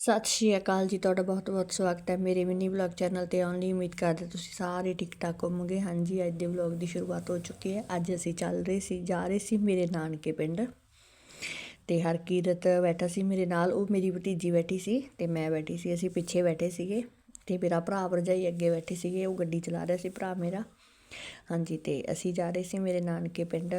ਸਤਿ ਸ਼੍ਰੀ ਅਕਾਲ ਜੀ, ਤੁਹਾਡਾ ਬਹੁਤ-ਬਹੁਤ ਸਵਾਗਤ ਹੈ ਮੇਰੇ ਮਿੰਨੀ ਵਲੌਗ ਚੈਨਲ ਤੇ ਆਉਣ ਲਈ ਉਮੀਦ ਕਰਦੇ ਤੁਸੀਂ ਸਾਰੇ ਠੀਕ ਠਾਕ ਹੋਵੋਗੇ। ਹਾਂਜੀ, ਅੱਜ ਦੇ ਵਲੌਗ ਦੀ ਸ਼ੁਰੂਆਤ ਹੋ ਚੁੱਕੀ ਹੈ। ਅੱਜ ਅਸੀਂ ਚੱਲ ਰਹੇ ਸੀ, ਜਾ ਰਹੇ ਸੀ ਮੇਰੇ ਨਾਨਕੇ ਪਿੰਡ ਤੇ ਹਰਕੀਰਤ ਬੈਠਾ ਸੀ ਮੇਰੇ ਨਾਲ, ਉਹ ਮੇਰੀ ਭਤੀਜੀ ਬੈਠੀ ਸੀ ਤੇ ਮੈਂ ਬੈਠੀ ਸੀ, ਅਸੀਂ ਪਿੱਛੇ ਬੈਠੇ ਸੀਗੇ ਤੇ ਮੇਰਾ ਭਰਾ ਭਰਜਾਈ ਅੱਗੇ ਬੈਠੇ ਸੀਗੇ, ਉਹ ਗੱਡੀ ਚਲਾ ਰਿਹਾ ਸੀ ਭਰਾ ਮੇਰਾ। ਹਾਂਜੀ, ਤੇ ਅਸੀਂ ਜਾ ਰਹੇ ਸੀ ਮੇਰੇ ਨਾਨਕੇ ਪਿੰਡ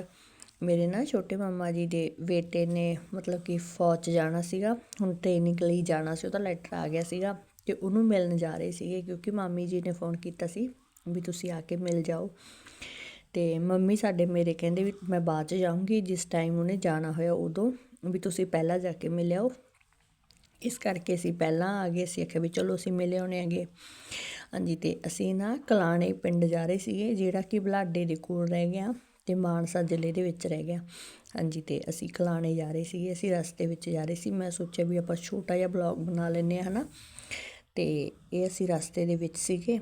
ਮੇਰੇ ਨਾ ਛੋਟੇ ਮਾਮਾ ਜੀ ਦੇ ਬੇਟੇ ਨੇ ਮਤਲਬ ਕਿ ਫੌਜ 'ਚ ਜਾਣਾ ਸੀਗਾ, ਹੁਣ ਟ੍ਰੇਨਿੰਗ ਲਈ ਜਾਣਾ ਸੀ, ਉਹਦਾ ਲੈਟਰ ਆ ਗਿਆ ਸੀਗਾ ਅਤੇ ਉਹਨੂੰ ਮਿਲਣ ਜਾ ਰਹੇ ਸੀਗੇ ਕਿਉਂਕਿ ਮਾਮੀ ਜੀ ਨੇ ਫੋਨ ਕੀਤਾ ਸੀ ਵੀ ਤੁਸੀਂ ਆ ਕੇ ਮਿਲ ਜਾਓ। ਅਤੇ ਮੰਮੀ ਸਾਡੇ ਮੇਰੇ ਕਹਿੰਦੇ ਵੀ ਮੈਂ ਬਾਅਦ 'ਚ ਜਾਊਂਗੀ, ਜਿਸ ਟਾਈਮ ਉਹਨੇ ਜਾਣਾ ਹੋਇਆ ਉਦੋਂ ਵੀ ਤੁਸੀਂ ਪਹਿਲਾਂ ਜਾ ਕੇ ਮਿਲ ਆਓ ਇਸ ਕਰਕੇ ਅਸੀਂ ਪਹਿਲਾਂ ਆ ਗਏ ਸੀ ਆਖਿਆ ਵੀ ਚਲੋ ਅਸੀਂ ਮਿਲੇ ਆਉਣੇ ਹੈਗੇ ਹਾਂਜੀ, ਤੇ ਅਸੀਂ ਨਾ ਕਲਾਣੇ ਪਿੰਡ ਜਾ ਰਹੇ ਸੀਗੇ, ਜਿਹੜਾ ਕਿ ਬਲਾਡੇ ਦੇ ਕੋਲ ਰਹਿ ਗਿਆ। ਅਤੇ ਮਾਨਸਾ ਜ਼ਿਲ੍ਹੇ ਦੇ ਵਿੱਚ ਰਹਿ ਗਿਆ। ਹਾਂਜੀ ਅਤੇ ਅਸੀਂ ਕਲਾਣੇ ਜਾ ਰਹੇ ਸੀਗੇ, ਅਸੀਂ ਰਸਤੇ ਵਿੱਚ ਜਾ ਰਹੇ ਸੀ। ਮੈਂ ਸੋਚਿਆ ਵੀ ਆਪਾਂ ਛੋਟਾ ਜਿਹਾ ਬਲੌਗ ਬਣਾ ਲੈਂਦੇ ਹਾਂ ਹੈ ਨਾ ਅਤੇ ਇਹ ਅਸੀਂ ਰਸਤੇ ਦੇ ਵਿੱਚ ਸੀਗੇ।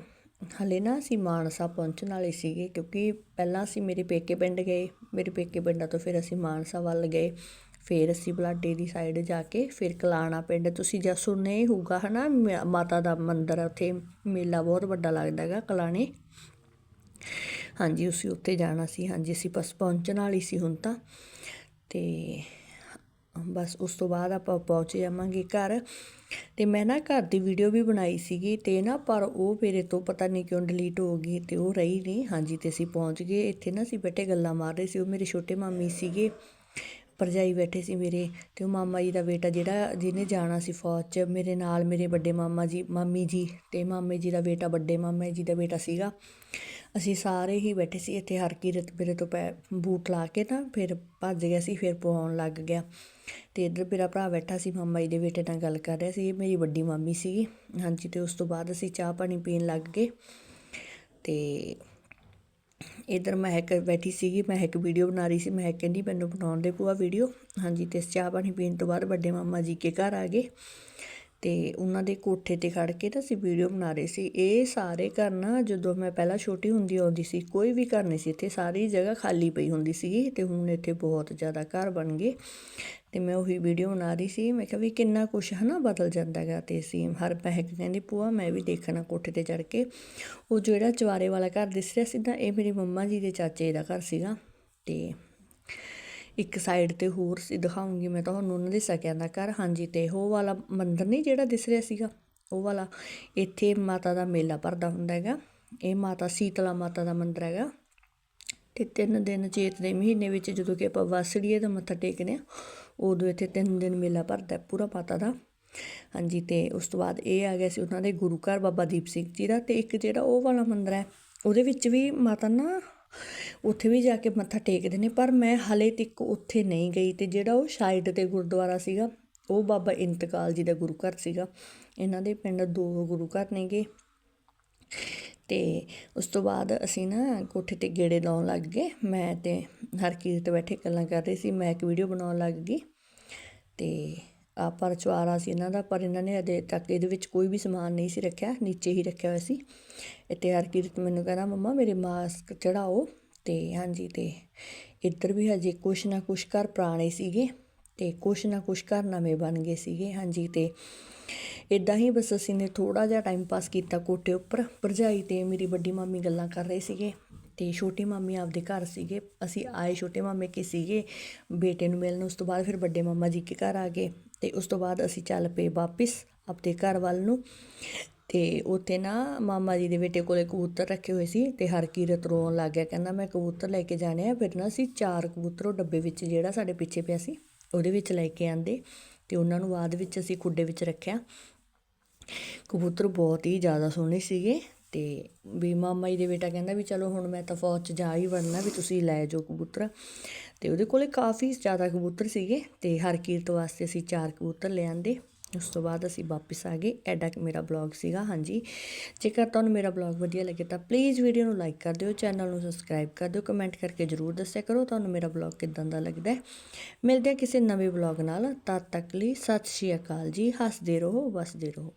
ਹਲੇ ਨਾ ਅਸੀਂ ਮਾਨਸਾ ਪਹੁੰਚਣ ਵਾਲੇ ਸੀਗੇ, ਕਿਉਂਕਿ ਪਹਿਲਾਂ ਅਸੀਂ ਮੇਰੇ ਪੇਕੇ ਪਿੰਡ ਗਏ। ਮੇਰੇ ਪੇਕੇ ਪਿੰਡਾਂ ਤੋਂ ਫਿਰ ਅਸੀਂ ਮਾਨਸਾ ਵੱਲ ਗਏ। ਫਿਰ ਅਸੀਂ ਬਲਾਡੇ ਦੀ ਸਾਈਡ ਜਾ ਕੇ ਫਿਰ ਕਲਾਣਾ ਪਿੰਡ। ਤੁਸੀਂ ਜਾਂ ਸੁਣਿਆ ਹੀ ਹੋਊਗਾ, ਹਨਾ? ਮ- ਮਾਤਾ ਦਾ ਮੰਦਿਰ ਹੈ ਉੱਥੇ ਮੇਲਾ ਬਹੁਤ ਵੱਡਾ ਲੱਗਦਾ ਹੈਗਾ ਕਲਾਣੇ। ਹਾਂਜੀ ਅਸੀਂ ਉੱਥੇ ਜਾਣਾ ਸੀ। ਹਾਂਜੀ, ਅਸੀਂ ਬਸ ਪਹੁੰਚਣ ਵਾਲੀ ਸੀ ਹੁਣ ਤਾਂ। ਤੇ ਬਸ ਉਸ ਤੋਂ ਬਾਅਦ ਆਪਾਂ ਪਹੁੰਚ ਜਾਵਾਂਗੇ ਘਰ। ਤੇ ਮੈਂ ਨਾ ਘਰ ਦੀ ਵੀਡੀਓ ਵੀ ਬਣਾਈ ਸੀਗੀ ਤੇ ਨਾ ਪਰ ਉਹ ਮੇਰੇ ਤੋਂ ਪਤਾ ਨਹੀਂ ਕਿਉਂ ਡਿਲੀਟ ਹੋ ਗਈ ਤੇ ਉਹ ਰਹੀ ਨਹੀਂ। ਹਾਂਜੀ, ਤੇ ਅਸੀਂ ਪਹੁੰਚ ਗਏ। ਇੱਥੇ ਨਾ ਅਸੀਂ ਬੈਠੇ ਗੱਲਾਂ ਮਾਰ ਰਹੇ ਸੀ। ਉਹ ਮੇਰੇ ਛੋਟੇ ਮਾਮੀ ਸੀਗੇ। ਭਰਜਾਈ ਬੈਠੇ ਸੀ ਮੇਰੇ ਤੇ ਉਹ ਮਾਮਾ ਜੀ ਦਾ ਬੇਟਾ ਜਿਹੜਾ ਜਿਹਨੇ ਜਾਣਾ ਸੀ ਫੌਜ 'ਚ, ਮੇਰੇ ਨਾਲ ਮੇਰੇ ਵੱਡੇ ਮਾਮਾ ਜੀ, ਮਾਮੀ ਜੀ ਤੇ ਮਾਮੇ ਜੀ ਦਾ ਬੇਟਾ, ਵੱਡੇ ਮਾਮੇ ਜੀ ਦਾ ਬੇਟਾ ਸੀਗਾ। ਅਸੀਂ ਸਾਰੇ ਹੀ ਬੈਠੇ ਸੀ ਇੱਥੇ ਹਰ ਕੀਰਤ ਮੇਰੇ ਤੋਂ ਪੈ, ਬੂਟ ਲਾ ਕੇ ਤਾਂ ਫਿਰ ਭੱਜ ਗਿਆ ਸੀ, ਫਿਰ ਪਵਾਉਣ ਲੱਗ ਗਿਆ। ਤੇ ਇੱਧਰ ਮੇਰਾ ਭਰਾ ਬੈਠਾ ਸੀ, ਮਾਮਾ ਜੀ ਦੇ ਬੇਟੇ ਨਾਲ ਗੱਲ ਕਰ ਰਿਹਾ ਸੀ, ਇਹ ਮੇਰੀ ਵੱਡੀ ਮਾਮੀ ਸੀਗੀ ਹਾਂਜੀ, ਤੇ ਉਸ ਤੋਂ ਬਾਅਦ ਅਸੀਂ ਚਾਹ ਪਾਣੀ ਪੀਣ ਲੱਗ ਗਏ। ਤੇ ਇਧਰ ਮਹਿਕ ਬੈਠੀ ਸੀਗੀ, ਮਹਿਕ ਵੀਡੀਓ ਬਣਾ ਰਹੀ ਸੀ। ਮਹਿਕ ਕਹਿੰਦੀ, ਮੈਨੂੰ ਬਣਾਉਣ ਦੇ ਪੂਆ ਵੀਡੀਓ। ਹਾਂਜੀ, ਤੇ ਚਾਹ ਪਾਣੀ ਪੀਣ ਤੋਂ ਬਾਅਦ ਵੱਡੇ ਮਾਮਾ ਜੀ ਕੇ ਘਰ ਆ ਗਏ। ਤੇ ਉਹਨਾਂ ਦੇ ਕੋਠੇ ਤੇ ਖੜ ਕੇ ਤਾਂ ਅਸੀਂ ਵੀਡੀਓ ਬਣਾ ਰਹੇ ਸੀ। ਇਹ ਸਾਰੇ ਘਰ ਨਾ ਜਦੋਂ ਮੈਂ ਪਹਿਲਾਂ ਛੋਟੀ ਹੁੰਦੀ ਆਉਂਦੀ ਸੀ, ਕੋਈ ਵੀ ਘਰ ਨਹੀਂ ਸੀ ਇੱਥੇ, ਸਾਰੀ ਜਗ੍ਹਾ ਖਾਲੀ ਪਈ ਹੁੰਦੀ ਸੀਗੀ ਤੇ ਹੁਣ ਇੱਥੇ ਬਹੁਤ ਜ਼ਿਆਦਾ ਘਰ ਬਣ ਗਏ। ਤੇ ਮੈਂ ਉਹੀ ਵੀਡੀਓ ਬਣਾ ਰਹੀ ਸੀ। ਮੈਂ ਕਿਹਾ ਵੀ ਕਿੰਨਾ ਕੁਛ ਹਨਾ ਬਦਲ ਜਾਂਦਾ ਹੈਗਾ ਤੇ ਅਸੀਂ ਹਰ ਮਹਿਕ ਕਹਿੰਦੀ ਪੂਆ ਮੈਂ ਵੀ ਦੇਖਣਾ ਕੋਠੇ ਤੇ ਚੜ ਕੇ। ਉਹ ਜਿਹੜਾ ਚਵਾਰੇ ਵਾਲਾ ਘਰ ਦਿਸ ਰਿਹਾ ਸੀ ਨਾ, ਇਹ ਮੇਰੀ ਮੰਮਾ ਜੀ ਦੇ ਚਾਚੇ ਦਾ ਘਰ ਸੀਗਾ ਤੇ ਇੱਕ ਸਾਈਡ ਤੇ ਹੋਰ ਸੀ, ਦਿਖਾਉਂਗੀ ਮੈਂ ਤੁਹਾਨੂੰ ਉਹਨਾਂ ਦੇ ਸਕਿਆਂ ਦਾ ਘਰ। ਹਾਂਜੀ, ਤੇ ਉਹ ਵਾਲਾ ਮੰਦਿਰ ਨਹੀਂ ਜਿਹੜਾ ਦਿਸ ਰਿਹਾ ਸੀਗਾ? ਉਹ ਵਾਲਾ। ਇੱਥੇ ਮਾਤਾ ਦਾ ਮੇਲਾ ਭਰਦਾ ਹੁੰਦਾ ਹੈਗਾ। ਇਹ ਮਾਤਾ, ਸੀਤਲਾ ਮਾਤਾ ਦਾ ਮੰਦਿਰ ਹੈਗਾ। ਤੇ ਤਿੰਨ ਦਿਨ ਚੇਤ ਦੇ ਮਹੀਨੇ ਵਿੱਚ ਜਦੋਂ ਕਿ ਆਪਾਂ ਵਸੜੀਏ ਦਾ ਮੱਥਾ ਟੇਕਦੇ ਆ ਉਦੋਂ ਇੱਥੇ ਤਿੰਨ ਦਿਨ ਮੇਲਾ ਭਰਦਾ ਪੂਰਾ ਮਾਤਾ ਦਾ। ਹਾਂਜੀ, ਤੇ ਉਸ ਤੋਂ ਬਾਅਦ ਇਹ ਆ ਗਿਆ ਸੀ ਉਹਨਾਂ ਦੇ ਗੁਰੂ ਘਰ ਬਾਬਾ ਦੀਪ ਸਿੰਘ ਜੀ ਦਾ। ਤੇ ਇੱਕ ਜਿਹੜਾ ਉਹ ਵਾਲਾ ਮੰਦਿਰ ਹੈ, ਉਹਦੇ ਵਿੱਚ ਵੀ ਮਾਤਾ ਨਾ ਉੱਥੇ ਵੀ ਜਾ ਕੇ ਮੱਥਾ ਟੇਕਦੇ ਨੇ, ਪਰ ਮੈਂ ਹਲੇ ਤੱਕ ਉੱਥੇ ਨਹੀਂ ਗਈ ਤੇ ਜਿਹੜਾ ਉਹ ਸਾਈਡ ਤੇ ਗੁਰਦੁਆਰਾ ਸੀਗਾ, ਉਹ ਬਾਬਾ ਇੰਤਕਾਲ ਜੀ ਦਾ ਗੁਰੂ ਘਰ ਸੀਗਾ। ਇਹਨਾਂ ਦੇ ਪਿੰਡ ਦੋ ਗੁਰੂ ਘਰ ਨੇਗੇ। ਤੇ ਉਸ ਤੋਂ ਬਾਅਦ ਅਸੀਂ ਨਾ ਕੋਠੇ ਤੇ ਗੇੜੇ ਲਾਉਣ ਲੱਗ ਗਏ। ਮੈਂ ਤੇ ਹਰਕੀਰਤ ਬੈਠੇ ਗੱਲਾਂ ਕਰ ਰਹੀ ਸੀ, ਮੈਂ ਇੱਕ ਵੀਡੀਓ ਬਣਾਉਣ ਲੱਗ ਗਈ। ਤੇ ਪਰ ਚੁਆਰਾ ਸੀ ਇਹਨਾਂ ਦਾ, ਪਰ ਇਹਨਾਂ ਨੇ ਅਜੇ ਤੱਕ ਇਹਦੇ ਵਿੱਚ ਕੋਈ ਵੀ ਸਮਾਨ ਨਹੀਂ ਸੀ ਰੱਖਿਆ, ਨੀਚੇ ਹੀ ਰੱਖਿਆ ਹੋਇਆ ਸੀ। ਇੱਥੇ ਹਰਕੀਰਤ ਮੈਨੂੰ ਕਹਿੰਦਾ, ਮੰਮਾ, ਮੇਰੇ ਮਾਸਕ ਚੜਾਓ ਤੇ ਹਾਂਜੀ, ਤੇ ਇੱਧਰ ਵੀ ਹਜੇ ਕੁਛ ਨਾ ਕੁਛ ਘਰ ਪੁਰਾਣੇ ਸੀਗੇ ਤੇ ਕੁਛ ਨਾ ਕੁਛ ਘਰ ਨਵੇਂ ਬਣ ਗਏ ਸੀਗੇ, ਹਾਂਜੀ, ਤੇ ਇਦਾਂ ਹੀ ਬਸ ਅਸੀਂ ਨੇ ਥੋੜਾ ਜਿਹਾ ਟਾਈਮ ਪਾਸ ਕੀਤਾ ਕੋਟੇ ਉੱਪਰ। ਭਰਜਾਈ ਤੇ ਮੇਰੀ ਵੱਡੀ ਮਾਮੀ ਗੱਲਾਂ ਕਰ ਰਹੇ ਸੀਗੇ ਤੇ ਛੋਟੀ ਮਾਮੀ ਆਪਦੇ ਘਰ ਸੀਗੇ। ਅਸੀਂ ਆਏ ਛੋਟੇ ਮਾਮੇ ਕੇ ਸੀਗੇ, ਬੇਟੇ ਨੂੰ ਮਿਲਣ, ਉਸ ਤੋਂ ਬਾਅਦ ਫਿਰ ਵੱਡੇ ਮਾਮਾ ਜੀ ਕੇ ਘਰ ਆ ਗਏ। ਤੇ ਉਸ ਤੋਂ ਬਾਅਦ ਅਸੀਂ ਚੱਲ ਪਏ ਵਾਪਿਸ ਆਪਣੇ ਘਰ ਵੱਲ ਨੂੰ। ਤੇ ਉੱਥੇ ਨਾ ਮਾਮਾ ਜੀ ਦੇ ਬੇਟੇ ਕੋਲੇ ਕਬੂਤਰ ਰੱਖੇ ਹੋਏ ਸੀ ਤੇ ਹਰਕੀਰਤ ਰੋਣ ਲੱਗ ਗਿਆ। ਕਹਿੰਦਾ, ਮੈਂ ਕਬੂਤਰ ਲੈ ਕੇ ਜਾਣੇ ਆ, ਫਿਰ ਨਾ ਅਸੀਂ ਚਾਰ ਕਬੂਤਰ ਉਹ ਡੱਬੇ ਵਿੱਚ ਜਿਹੜਾ ਸਾਡੇ ਪਿੱਛੇ ਪਿਆ ਸੀ, ਉਹਦੇ ਵਿੱਚ ਲੈ ਕੇ ਆਂਦੇ। ਤੇ ਉਹਨਾਂ ਨੂੰ ਬਾਅਦ ਵਿੱਚ ਅਸੀਂ ਖੁੱਡੇ ਵਿੱਚ ਰੱਖਿਆ। ਕਬੂਤਰ ਬਹੁਤ ਹੀ ਜ਼ਿਆਦਾ ਸੋਹਣੇ ਸੀਗੇ ਤੇ ਵੀ ਮਾਮਾ ਜੀ ਦੇ ਬੇਟਾ ਕਹਿੰਦਾ ਵੀ, ਚਲੋ ਹੁਣ ਮੈਂ ਤਾਂ ਫੌਜ 'ਚ ਜਾ ਹੀ ਵੜਨਾ ਵੀ ਤੁਸੀਂ ਲੈ ਜਾਓ ਕਬੂਤਰ। ਤੇ ਉਹਦੇ ਕੋਲੇ ਕਾਫੀ ਜ਼ਿਆਦਾ ਕਬੂਤਰ ਸੀਗੇ ਤੇ ਹਰਕੀਰਤ ਵਾਸਤੇ ਅਸੀਂ ਚਾਰ ਕਬੂਤਰ ਲਿਆਂਦੇ ਉਸ ਤੋਂ ਬਾਅਦ ਅਸੀਂ ਵਾਪਸ ਆ ਗਏ। ਐਡਾ ਮੇਰਾ ਬਲੌਗ ਸੀਗਾ, ਹਾਂਜੀ। ਜੇਕਰ ਤੁਹਾਨੂੰ ਮੇਰਾ ਬਲੌਗ ਵਧੀਆ ਲੱਗੇ ਤਾਂ ਪਲੀਜ਼ ਵੀਡੀਓ ਨੂੰ ਲਾਈਕ ਕਰ ਦਿਓ ਚੈਨਲ ਨੂੰ ਸਬਸਕ੍ਰਾਈਬ ਕਰ ਦਿਓ ਕਮੈਂਟ ਕਰਕੇ ਜਰੂਰ ਦੱਸਿਆ ਕਰੋ ਤੁਹਾਨੂੰ ਮੇਰਾ ਬਲੌਗ ਕਿਦਾਂ ਦਾ ਲੱਗਦਾ ਹੈ। ਮਿਲਦੇ ਹਾਂ ਕਿਸੇ ਨਵੇਂ ਬਲੌਗ ਨਾਲ। ਤਦ ਤੱਕ ਲਈ ਸਤਿ ਸ਼੍ਰੀ ਅਕਾਲ ਜੀ। ਹੱਸਦੇ ਰਹੋ, ਵਸਦੇ ਰਹੋ।